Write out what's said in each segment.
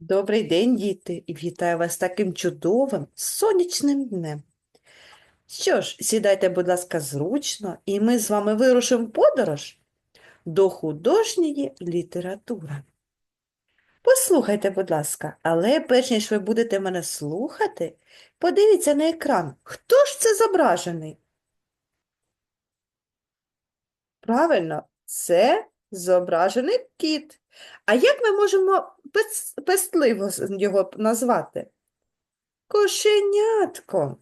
Добрий день, діти, і вітаю вас таким чудовим сонячним днем. Що ж, сідайте, будь ласка, зручно, і ми з вами вирушимо в подорож до художньої літератури. Послухайте, будь ласка, але перш ніж ви будете мене слухати, подивіться на екран. Хто ж це зображений? Правильно, це зображений кіт. А як ми можемо пес- пестливо його назвати? Кошенятко.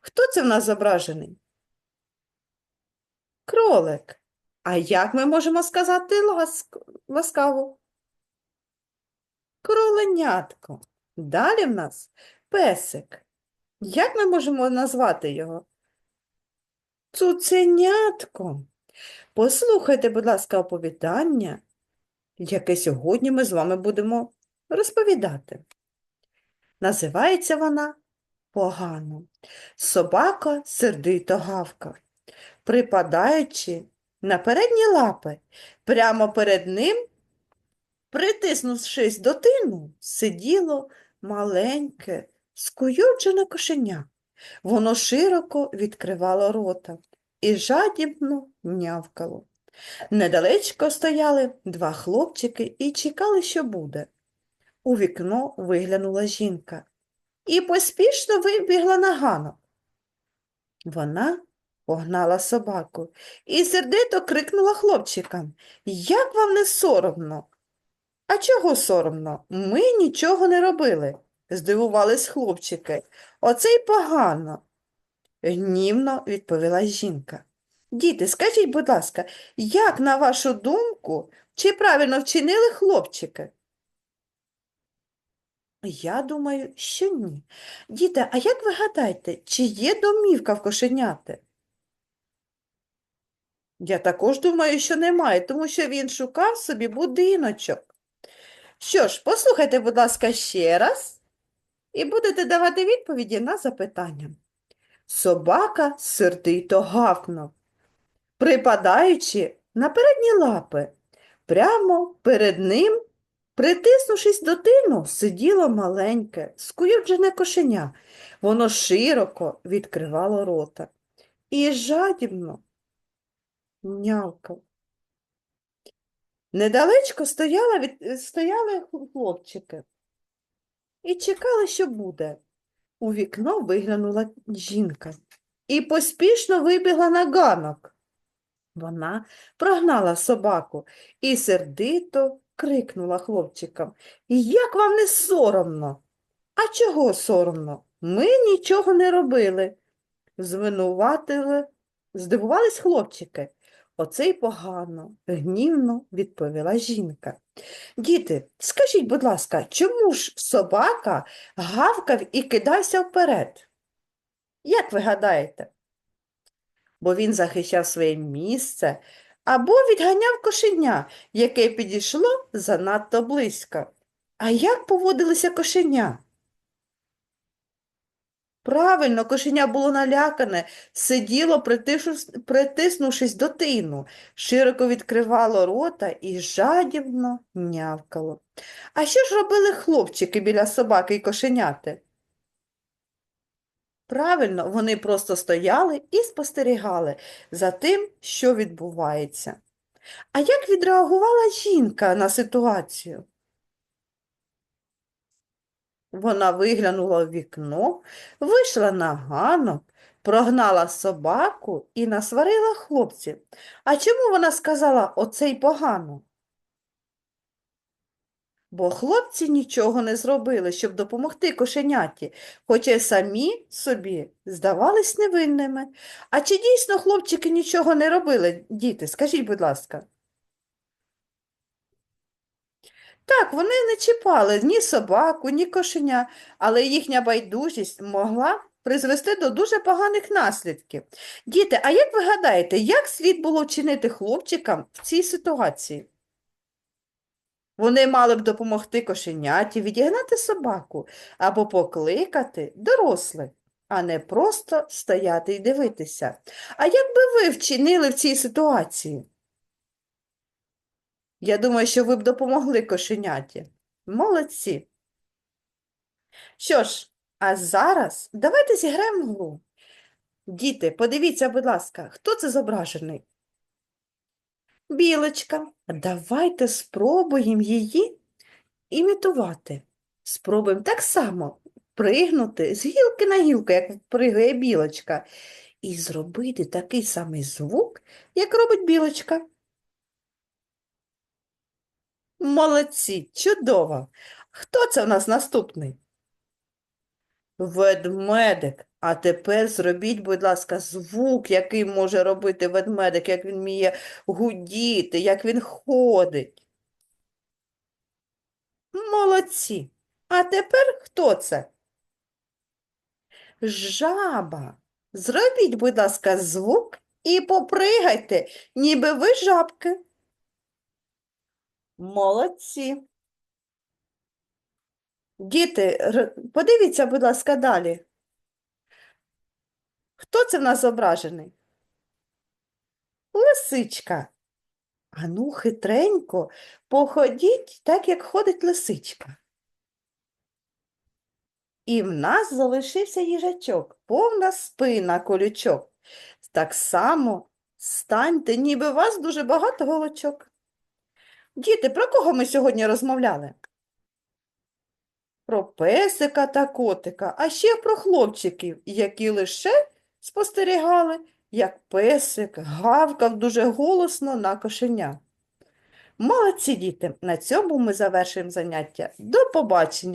Хто це в нас зображений? Кролик. А як ми можемо сказати ласк... ласкаво? Кроленятко. Далі в нас песик. Як ми можемо назвати його? Цуценятко. Послухайте, будь ласка, оповідання, яке сьогодні ми з вами будемо розповідати. Називається вона погано. Собака сердито гавкав, припадаючи на передні лапи, прямо перед ним, притиснувшись до тину, сиділо маленьке, скуйовджене кошеня. Воно широко відкривало рота і жадібно нявкало. Недалечко стояли два хлопчики і чекали, що буде. У вікно виглянула жінка і поспішно вибігла на ганок. Вона погнала собаку і сердито крикнула хлопчикам Як вам не соромно? А чого соромно? Ми нічого не робили, здивувались хлопчики. Оце й погано. Гнівно відповіла жінка. Діти, скажіть, будь ласка, як, на вашу думку, чи правильно вчинили хлопчики? Я думаю, що ні. Діти, а як ви гадаєте, чи є домівка в кошеняти? Я також думаю, що немає, тому що він шукав собі будиночок. Що ж, послухайте, будь ласка, ще раз і будете давати відповіді на запитання. Собака сердито гавкнув, припадаючи на передні лапи. Прямо перед ним, притиснувшись до тину, сиділо маленьке, скуйовджене кошеня. Воно широко відкривало рота і жадібно нявкав. Недалечко стояла від... стояли хлопчики і чекали, що буде. У вікно виглянула жінка і поспішно вибігла на ганок. Вона прогнала собаку і сердито крикнула хлопчикам. Як вам не соромно? А чого соромно? Ми нічого не робили. Звинуватили, здивувались хлопчики. Оце й погано, гнівно відповіла жінка. Діти, скажіть, будь ласка, чому ж собака гавкав і кидався вперед? Як ви гадаєте? Бо він захищав своє місце або відганяв кошеня, яке підійшло занадто близько. А як поводилися кошеня? Правильно, кошеня було налякане, сиділо, притиснувшись до тину, широко відкривало рота і жадібно нявкало. А що ж робили хлопчики біля собаки і кошеняти? Правильно, вони просто стояли і спостерігали за тим, що відбувається. А як відреагувала жінка на ситуацію? Вона виглянула в вікно, вийшла на ганок, прогнала собаку і насварила хлопців. А чому вона сказала оце й погано? Бо хлопці нічого не зробили, щоб допомогти кошеняті, хоча й самі собі здавались невинними. А чи дійсно хлопчики нічого не робили, діти? Скажіть, будь ласка. Так, вони не чіпали ні собаку, ні кошеня, але їхня байдужість могла призвести до дуже поганих наслідків. Діти, а як ви гадаєте, як слід було вчинити хлопчикам в цій ситуації? Вони мали б допомогти кошеняті відігнати собаку або покликати дорослих, а не просто стояти і дивитися. А як би ви вчинили в цій ситуації? Я думаю, що ви б допомогли кошеняті. Молодці. Що ж, а зараз давайте зіграємо гру. Діти, подивіться, будь ласка, хто це зображений? Білочка. Давайте спробуємо її імітувати. Спробуємо так само пригнути з гілки на гілку, як пригає білочка, і зробити такий самий звук, як робить білочка. Молодці, чудово. Хто це у нас наступний? Ведмедик. А тепер зробіть, будь ласка, звук, який може робити ведмедик, як він вміє гудіти, як він ходить. Молодці. А тепер хто це? Жаба. Зробіть, будь ласка, звук і попригайте, ніби ви жабки. Молодці. Діти, подивіться, будь ласка, далі. Хто це в нас зображений? Лисичка. Ану, хитренько, походіть так, як ходить лисичка. І в нас залишився їжачок, повна спина колючок. Так само станьте, ніби вас дуже багато голочок. Діти, про кого ми сьогодні розмовляли? Про песика та котика, а ще про хлопчиків, які лише спостерігали, як песик гавкав дуже голосно на кошеня. Молодці діти! На цьому ми завершуємо заняття. До побачення!